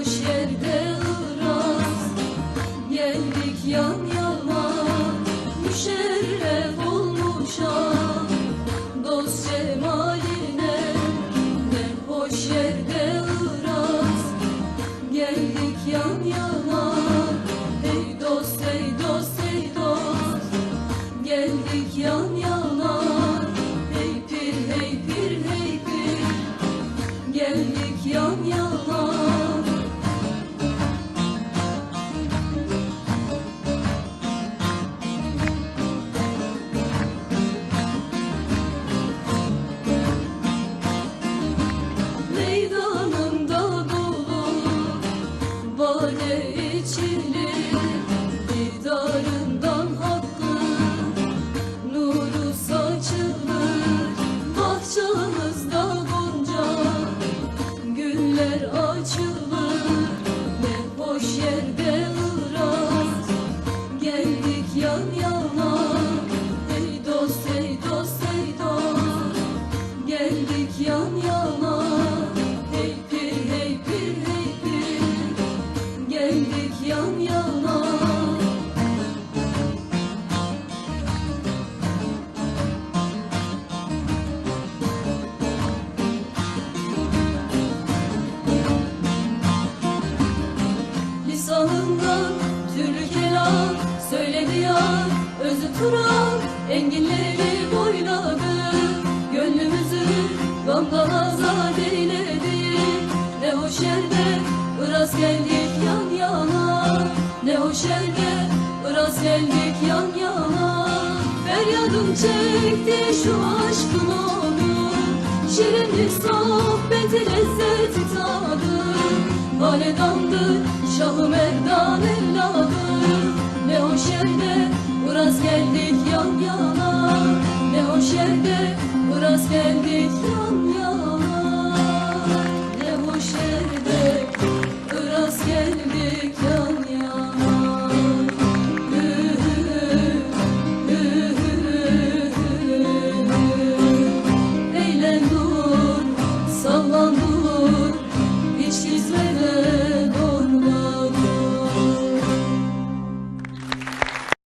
hoş yerde ıraz Geldik yan yana Müşerref olmuşam Dost cemaline Ne hoş yerde Geldik yan yana Ey dost ey dost dost. Geldik yan yana Geldik yan yana. Meydanında dolu Bade Lisanından türlü kelam söyledi ya Özü Turan enginleri boyladı Gönlümüzü gamdan azat eyledi. Ne hoş yerde ıraz geldik yan yana Ne hoş yerde ıraz geldik yan yana. Feryadım çekti şu aşkın onu Şirinlik sohbeti lezzeti tadı Hanedandır Şahı Merdan evladı. Ne hoş yerde Uraz geldik yan